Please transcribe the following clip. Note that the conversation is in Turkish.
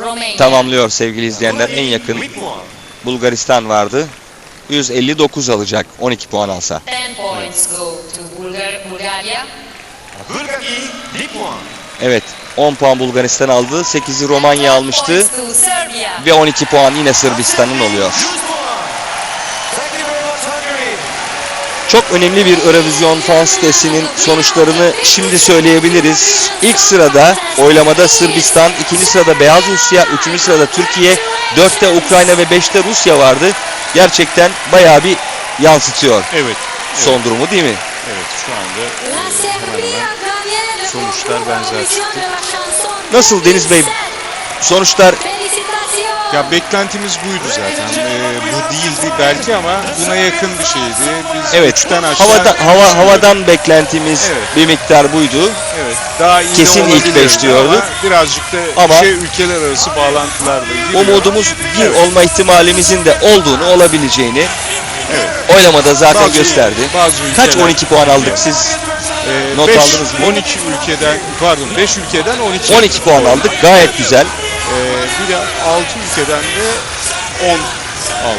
Romania. tamamlıyor sevgili izleyenler. En yakın 8 points. Bulgaristan vardı. 159 alacak 12 puan alsa. 10 points go to Bulgar Bulgaria. Bulgarie, 10 points. Evet 10 puan Bulgaristan aldı. 8'i Romanya 12 almıştı. Ve 12 puan yine Sırbistan'ın oluyor. Çok önemli bir Eurovision fan sitesinin sonuçlarını şimdi söyleyebiliriz. İlk sırada oylamada Sırbistan, ikinci sırada Beyaz Rusya, üçüncü sırada Türkiye, dörtte Ukrayna ve beşte Rusya vardı. Gerçekten bayağı bir yansıtıyor Evet. son durumu değil mi? Evet şu anda sonuçlar benzer çıktı. Nasıl Deniz Bey? 2017. Sonuçlar. Ya beklentimiz buydu zaten. Ee, bu değildi belki ama buna yakın bir şeydi. Biz evet üçten aşağı havada, hava, havadan beklentimiz Evet. bir miktar buydu. evet, daha iyi Kesin ilk beş diyorduk. Birazcık da Ama- şey ülkeler arası bağlantılar da giriyor. Umudumuz bir Evet. olma ihtimalimizin de olduğunu, olabileceğini oylamada zaten Bazı- gösterdi. bazı Kaç ülkeler- 12 puan aldık siz? Ee, Not beş- aldınız mı? 12 ülkeden pardon 5 ülkeden 12 12 puan aldık. Gayet güzel. De 6 ülkeden de 10 aldık.